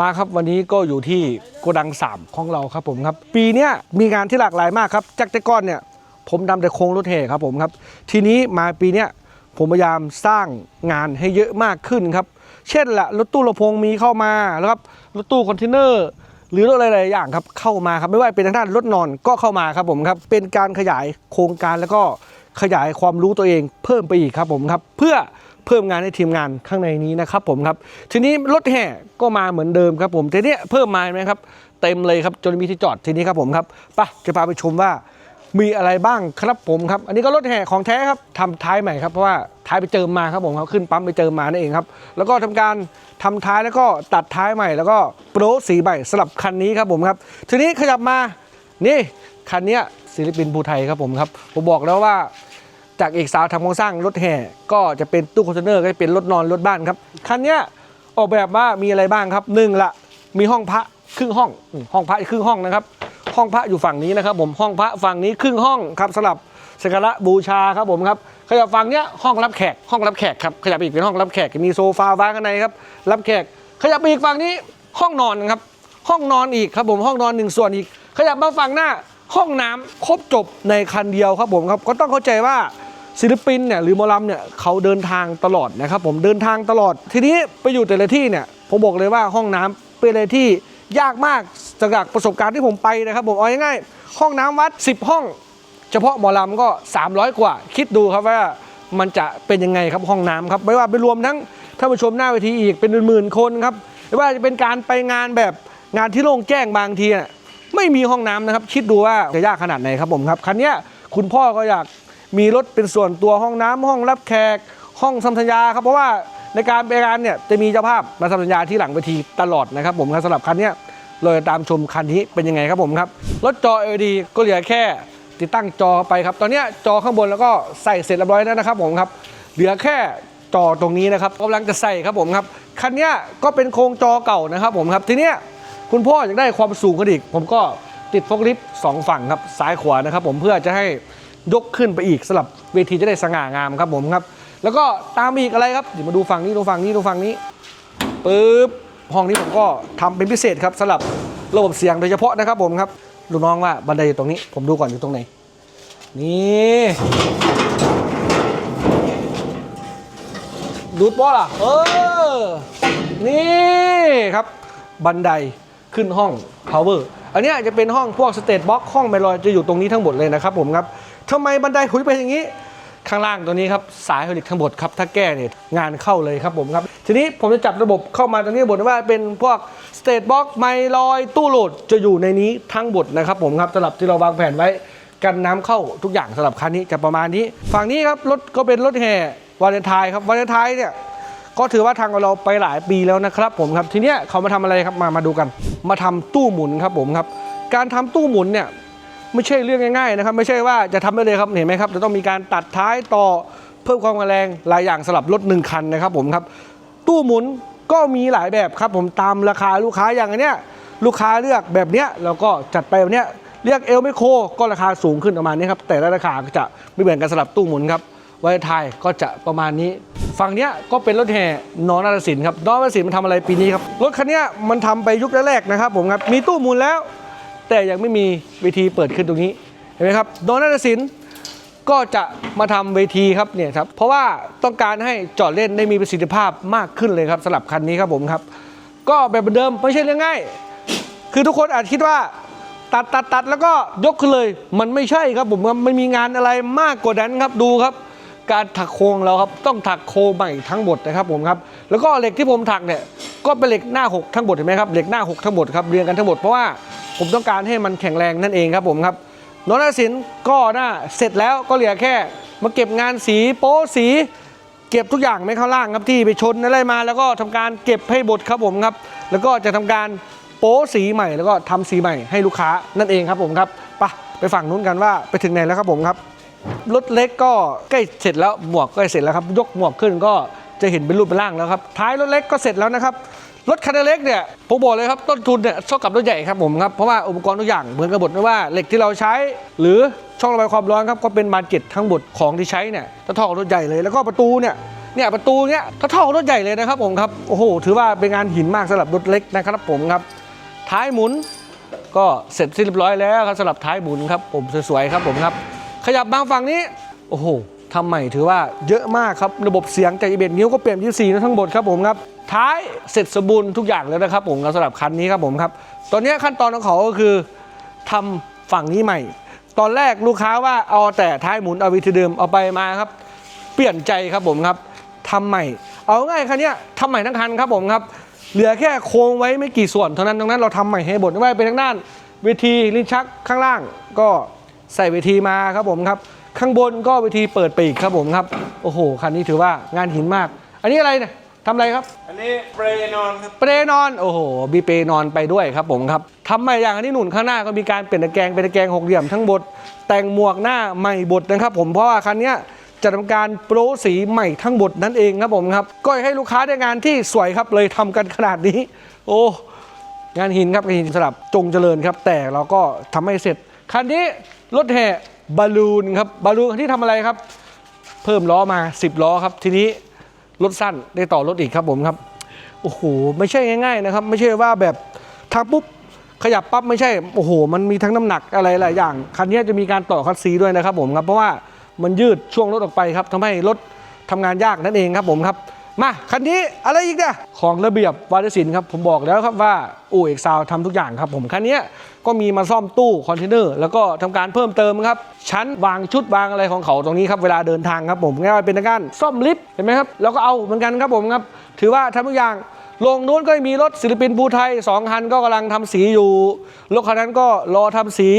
มาครับวันนี้ก็อยู่ที่โกดัง 3 ของเราครับผมครับ ปีนี้มีงานที่หลากหลายมากครับจากแต่ก่อนเนี่ยผมทำแต่โครงรถแห่ครับผมครับ ทีนี้มาปีนี้ผมพยายามสร้างงานให้เยอะมากขึ้นครับ เช่นละรถตู้ระพงมีเข้ามาแล้วครับรถตู้คอนเทนเนอร์หรือรถอะไรหลายอย่างครับเข้ามาครับไม่ว่าเป็นทางด้านรถนอนก็เข้ามาครับผมครับ เป็นการขยายโครงการแล้วก็ขยายความรู้ตัวเองเพิ่มไปอีกครับผมครับ เพื่อ เพิ่มงานให้ทีมงานข้างในนี้นะครับผมครับทีนี้รถแห่ก็มาเหมือนเดิมครับผมทีนี้เพิ่มมาไหมครับเต็มเลยครับจนมีที่จอดทีนี้ครับผมครับปะจะพาไปชมว่ามีอะไรบ้างครับผมครับ อันนี้ก็รถแห่ของแท้ครับทำท้ายใหม่ครับเพราะว่าท้ายไปเจิมมาครับผมครับขึ้นปั๊มไปเจิมมานั่นเองครับ แล้วก็ทำการทำท้ายแล้วก็ตัดท้ายใหม่ แล้วก็โปรสีใหม่สลับคันนี้ครับผมครับ ทีนี้ขยับมานี่คันเนี้ยศิลปินภูไทยครับผมครับผมบอกแล้วว่า จากเอกสาวทำโครงสร้างรถแห่ก็จะเป็นตู้คอนเทนเนอร์ก็จะเป็นรถนอนรถบ้านครับคันนี้ออกแบบว่ามีอะไรบ้างครับหนึ่งละมีห้องพระครึ่งห้องห้องพระครึ่งห้องนะครับห้องพระอยู่ฝั่งนี้นะครับ ผมห้องพระฝั่งนี้ครึ่งห้องครับสำหรับสักการะบูชาครับผมครับขยับฝั่งเนี้ยห้องรับแขกห้องรับแขกครับขยับอีกเป็นห้องรับแขกมีโซฟาวางข้างในครับรับแขก ขยับไปอีกฝั่งนี้ห้องนอนครับห้องนอนอีกครับผมห้องนอนหนึ่งส่วนอีก ขยับมาฝั่งหน้าห้องน้ำครบจบในคันเดียวครับผมครับก็ต้องเข้าใจว่า ศิลปินเนี่ยหรือมอลำเนี่ยเขาเดินทางตลอดนะครับ ผมเดินทางตลอด ทีนี้ไปอยู่แต่ละที่เนี่ยผมบอกเลยว่าห้องน้ำเป็นอะไรที่ยากมากจากประสบการณ์ที่ผมไปนะครับผมเอาง่ายๆห้องน้ำวัด 10 ห้อง เฉพาะหมอลำก็ 300 กว่า คิดดูครับว่ามันจะเป็นยังไงครับห้องน้ำครับไม่ว่าไปรวมทั้งท่านผู้ชมหน้าเวทีอีกเป็นหมื่นๆคนครับไม่ว่าจะเป็นการไปงานแบบงานที่โล่งแจ้งบางทีน่ะไม่มีห้องน้ำนะครับ คิดดูว่าจะยากขนาดไหนครับผมครับคันนี้คุณพ่อก็อยาก มีรถเป็นส่วนตัวห้องน้ำห้องรับแขก ห้องทำสัญญาครับเพราะว่าในการไปงานเนี่ยจะมีเจ้าภาพมาทำสัญญาที่หลังเวทีตลอดนะครับผมครับสำหรับคันนี้เราจะตามชมคันนี้เป็นยังไงครับผมครับรถจอ LED ก็เหลือแค่ติดตั้งจอเข้าไปครับตอนนี้จอข้างบนแล้วก็ใส่เสร็จเรียบร้อยแล้วนะครับผมครับเหลือแค่จอตรงนี้นะครับกำลังจะใส่ครับผมครับคันนี้ก็เป็นโครงจอเก่านะครับผมครับทีเนี้ยคุณพ่ออยากได้ความสูงกันอีก ผมก็ติดฟกลิฟต์สองฝั่งครับซ้ายขวานะครับผมเพื่อจะให้ ยกขึ้นไปอีกสำหรับเวทีจะได้สง่างามครับผมครับ แล้วก็ตามอีกอะไรครับเดี๋ยวมาดูฝั่งนี้ดูฝั่งนี้ดูฝั่งนี้ปึ๊บห้องนี้ผมก็ทำเป็นพิเศษครับสำหรับระบบเสียงโดยเฉพาะนะครับผมครับดูน้องว่าบันไดอยู่ตรงนี้ ผมดูก่อนอยู่ตรงไหนนี่ดูดบอล่ะเออนี่ครับบันไดขึ้นห้อง power อันนี้จะเป็นห้องพวกสเตทบ็อกห้องไมลอยจะอยู่ตรงนี้ทั้งหมดเลยนะครับผมครับ ทำไมบันไดคุยเป็นอย่างนี้ ข้างล่างตัวนี้ครับสายไฮดรอลิกทั้งหมดครับถ้าแก้เนี่ยงานเข้าเลยครับผมครับ ทีนี้ผมจะจัดระบบเข้ามาตรงนี้บทว่าเป็นพวกสเตทบ็อกไมลอยตู้โหลดจะอยู่ในนี้ทั้งหมดนะครับผมครับสำหรับที่เราวางแผนไว้กันน้ำเข้าทุกอย่างสำหรับคันนี้จะประมาณนี้ ฝั่งนี้ครับรถก็เป็นรถแห่วาเลนไทน์ครับวาเลนไทน์เนี่ยก็ถือว่าทางเราไปหลายปีแล้วนะครับผมครับทีเนี้ยเขามาทำอะไรครับมามาดูกัน มาทำตู้หมุนครับผมครับ การทำตู้หมุนเนี่ย ไม่ใช่เรื่องง่ายๆนะครับไม่ใช่ว่าจะทำได้เลยครับเห็นไหมครับจะต้องมีการตัดท้ายต่อเพิ่มความแรงหลายอย่างสำหรับรถหนึ่งคันนะครับผมครับตู้หมุนก็มีหลายแบบครับผมตามราคาลูกค้าอย่างอันเนี้ยลูกค้าเลือกแบบเนี้ยเราก็จัดไปแบบเนี้ยเรียกเอลไมโครก็ราคาสูงขึ้นประมาณนี้ครับแต่ละราคาก็จะไม่เหมือนกันสำหรับตู้หมุนครับไว้ไทยก็จะประมาณนี้ ฝั่งเนี้ยก็เป็นรถแห่นองนาฏศิลป์ครับนอนาศิลป์มันทำอะไรปีนี้ครับรถคันเนี้ยมันทำไปยุคแรกๆนะครับผมครับมีตู้หมุนแล้ว แต่ยังไม่มีเวทีเปิดขึ้นตรงนี้เห็นไหมครับนนาฏศิลป์ก็จะมาทำเวทีครับเนี่ยครับเพราะว่าต้องการให้จอดเล่นได้มีประสิทธิภาพมากขึ้นเลยครับสำหรับคันนี้ครับผมครับ ก็แบบเดิมไม่ใช่เรื่องง่าย คือทุกคนอาจคิดว่าตัดตัดตัดแล้วก็ยกขึ้นเลย มันไม่ใช่ครับผมครับมันมีงานอะไรมากกว่านั้นครับดูครับ การถักโครงเราครับต้องถักโครงใหม่ทั้งหมดนะครับผมครับแล้วก็เหล็กที่ผมถักเนี่ยก็เป็นเหล็กหน้าหกทั้งหมดเห็นไหมครับเหล็กหน้าหกทั้งหมดครับเรียงกันทั้งหมดเพราะว่า ผมต้องการให้มันแข็งแรงนั่นเองครับผมครับนนทศิลป์ก็น่าเสร็จแล้วก็เหลือแค่ มาเก็บงานสีโป๊สี เก็บทุกอย่างไม่เข้าล่างครับที่ไปชนอะไรมา แล้วก็ทำการเก็บให้บดครับผมครับ แล้วก็จะทำการโป๊สีใหม่ แล้วก็ทำสีใหม่ให้ลูกค้านั่นเองครับผมครับไปไปฝั่งนู้นกันว่าไปถึงไหนแล้วครับผมครับรถเล็กก็ใกล้เสร็จแล้วหมวกใก็เสร็จแล้วครับยกหมวกขึ้นก็จะเห็นเป็นรูปเป็นร่างแล้วครับท้ายรถเล็กก็เสร็จแล้วนะครับ รถคันเล็กเนี่ยผมบอกเลยครับต้นทุนเนี่ยเท่ากับรถใหญ่ครับผมครับเพราะว่าอุปกรณ์ทุกอย่างเหมือนกันหมดไม่ว่าเหล็กที่เราใช้ หรือช่องระบายความร้อนครับก็เป็นบานเกตทั้งหมดของที่ใช้เนี่ยจะเท่ากับรถใหญ่เลยแล้วก็ประตูเนี่ยเนี่ยประตูเนี้ยเท่าๆรถใหญ่เลยนะครับผมครับโอ้โหถือว่าเป็นงานหินมากสำหรับรถเล็กนะครับผมครับท้ายหมุนก็เสร็จสิ้นเรียบร้อยแล้วครับสำหรับท้ายหมุนครับผมสวยๆครับผมครับ ขยับมาฝั่งนี้ โอ้โห ทำใหม่ถือว่าเยอะมากครับ ระบบเสียงจากอีเบนิ้วก็เปลี่ยนยี่สี่ทั้งหมดครับผมครับ ท้ายเสร็จสมบูรณ์ทุกอย่างแล้วนะครับผมสำหรับคันนี้ครับผมครับ ตอนนี้ขั้นตอนของเขาก็คือทำฝั่งนี้ใหม่ ตอนแรกลูกค้าว่าเอาแต่ท้ายหมุนเอาวิธีเดิมเอาไปมาครับ เปลี่ยนใจครับผมครับทำใหม่ เอาง่ายคันนี้ทำใหม่ทั้งคันครับผมครับ เหลือแค่โครงไว้ไม่กี่ส่วนเท่านั้นตรงนั้นเราทำใหม่ให้หมดไม่ว่าเป็นทางด้านเวทีลิ้นชักข้างล่างก็ใส่เวทีมาครับผมครับ ข้างบนก็เวทีเปิดปีกครับผมครับ โอ้โห คันนี้ถือว่างานหินมาก อันนี้อะไรเนี่ยทำอะไรครับ อันนี้เปรย์นอนครับ เปรย์นอน โอ้โห มีเปรย์นอนไปด้วยครับผมครับทำใหม่อย่างอันนี้หนุนข้างหน้าก็มีการเปลี่ยนตะแกรงเป็นตะแกรงหกเหลี่ยมทั้งบดแต่งหมวกหน้าใหม่บดนะครับ ผม เพราะว่าคันเนี้ยจะทำการโปรสีใหม่ทั้งบดนั่นเองครับผมครับ ก็ให้ลูกค้าได้งานที่สวยครับเลยทำกันขนาดนี้ โอ้ งานหินครับงานหินสลับจงเจริญครับ แต่เราก็ทำให้เสร็จ คันนี้รถแห่ บอลลูนครับบอลลูนที่ทำอะไรครับ เพิ่มล้อมา 10 ล้อครับ ทีนี้รถสั้นได้ต่อรถอีกครับผมครับโอ้โหไม่ใช่ง่าย ๆนะครับ ไม่ใช่ว่าแบบทางปุ๊บขยับปั๊บไม่ใช่โอ้โห มันมีทั้งน้ำหนักอะไรหลายอย่าง คันนี้จะมีการต่อคัสซีด้วยนะครับผมครับเพราะว่ามันยืดช่วงรถออกไปครับทำให้รถทำงานยากนั่นเองครับผมครับ มาคันนี้อะไรอีกเนี่ยของระเบียบวาทศิลป์ครับผมบอกแล้วครับว่าอู่เอกซาวทำทุกอย่างครับผมคันนี้ก็มีมาซ่อมตู้คอนเทนเนอร์แล้วก็ทำการเพิ่มเติมครับ ชั้นวางชุดวางอะไรของเขาตรงนี้ครับเวลาเดินทางครับผมง่ายเป็นการซ่อมลิฟต์เห็นไหมครับแล้วก็เอาเหมือนกันครับผมครับถือว่าทำทุกอย่างลงนู้นก็มีรถศิลปินภูไทยสองคันก็กำลังทำสีอยู่รถคันนั้นก็รอทำสี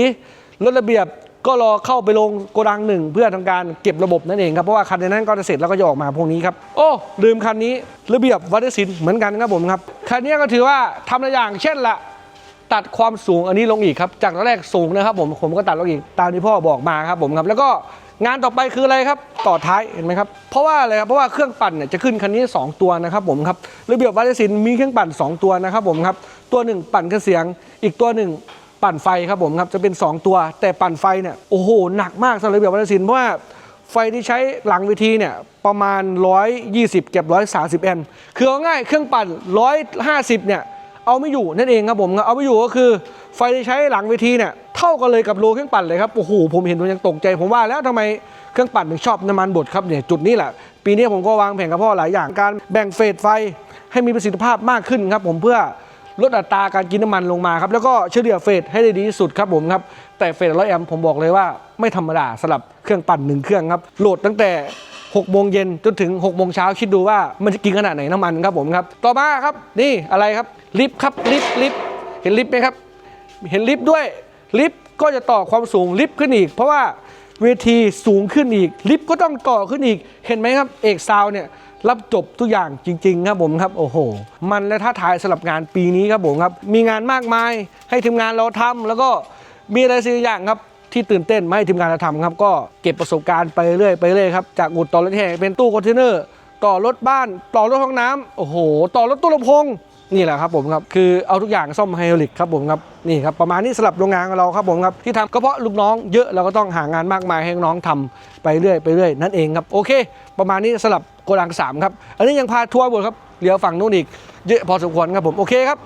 รถระเบียบ ก็รอเข้าไปลงโกดังหนึ่งเพื่อทำการเก็บระบบนั่นเองครับ เพราะว่าคันนั้นก็จะเสร็จแล้วก็จะออกมาพวกนี้ครับ โอ้ ลืมคันนี้ระเบียบวัฒนศิลป์เหมือนกันครับผมครับ คันนี้ก็ถือว่าทำหลายอย่างเช่นละตัดความสูงอันนี้ลงอีกครับ จากตอนแรกสูงนะครับผมผมก็ตัดลงอีกตามที่พ่อบอกมาครับผมครับแล้วก็งานต่อไปคืออะไรครับ ต่อท้ายเห็นไหมครับ เพราะว่าอะไรครับ เพราะว่าเครื่องปั่นเนี่ยจะขึ้นคันนี้ 2 ตัวนะครับผมครับ ระเบียบวัฒนศิลป์มีเครื่องปั่น 2 ตัวนะครับผมครับ ตัวหนึ่งปั่นเครื่องเสียง อีกตัวหนึ่ง ปั่นไฟครับผมครับจะเป็น 2 ตัว แต่ปั่นไฟเนี่ยโอ้โหหนักมากสำหรับระเบียบวัฒนศิลป์เพราะว่าไฟที่ใช้หลังเวทีเนี่ยประมาณ 120 เก็บ 130 แอมป์คือเอาง่ายเครื่องปั่น 150 เนี่ยเอาไม่อยู่นั่นเองครับผมเอาไม่อยู่ก็คือ ไฟที่ใช้หลังเวทีเนี่ยเท่ากันเลยกับโลเครื่องปั่นเลยครับโอ้โหผมเห็นผมยังตกใจผมว่าแล้วทำไมเครื่องปั่นถึงชอบน้ำมันบดครับเนี่ยจุดนี้แหละปีนี้ผมก็วางแผนกับพ่อหลายอย่างการแบ่งเฟสไฟให้มีประสิทธิภาพมากขึ้นครับผมเพื่อ ลดอัตราการกินน้ำมันลงมาครับแล้วก็เฉลี่ยเฟสให้ได้ดีที่สุดครับผมครับแต่เฟสร้อยแอมผมบอกเลยว่าไม่ธรรมดาสำหรับเครื่องปั่นหนึ่งเครื่องครับโหลดตั้งแต่6โมงเย็นจนถึง6โมงเช้าคิดดูว่ามันจะกินขนาดไหนน้ำมันครับผมครับ ต่อมาครับนี่อะไรครับลิฟต์ครับลิฟต์ลิฟต์เห็นลิฟต์ไหมครับ เห็นลิฟต์ด้วยลิฟต์ก็จะต่อความสูงลิฟต์ขึ้นอีก เพราะว่าเวทีสูงขึ้นอีกลิฟต์ก็ต้องต่อขึ้นอีกเห็นไหมครับเอกซาวเนี่ย รับจบทุกอย่างจริง ๆ ครับผมครับโอ้โห มันและท้าทายสำหรับงานปีนี้ครับผมครับ มีงานมากมายให้ทีมงานเราทำแล้วก็มีอะไรสิ่อย่างครับที่ตื่นเต้นมาให้ทีมงานเราทำครับ ก็เก็บประสบการณ์ไปเรื่อยไปเรื่อยครับจากอุดต่อรถแห่เป็นตู้คอนเทนเนอร์ต่อรถบ้านต่อรถห้องน้ำโอ้โห ต่อรถตู้ลำโพงนี่แหละครับผมครับคือเอาทุกอย่างซ่อมไฮดรอลิกครับผมครับนี่ครับประมาณนี้สำหรับโรงงานของเราครับผมครับที่ทำก็เพราะลูกน้องเยอะเราก็ต้องหางานมากมายให้น้องทำไปเรื่อยไปเรื่อยนั่นเองครับโอเค ประมาณนี้สำหรับ โกดังสามครับ อันนี้ยังพาทัวร์บนครับเดี๋ยวฝั่งนู้นอีกเยอะพอสมควรครับผมโอเคครับ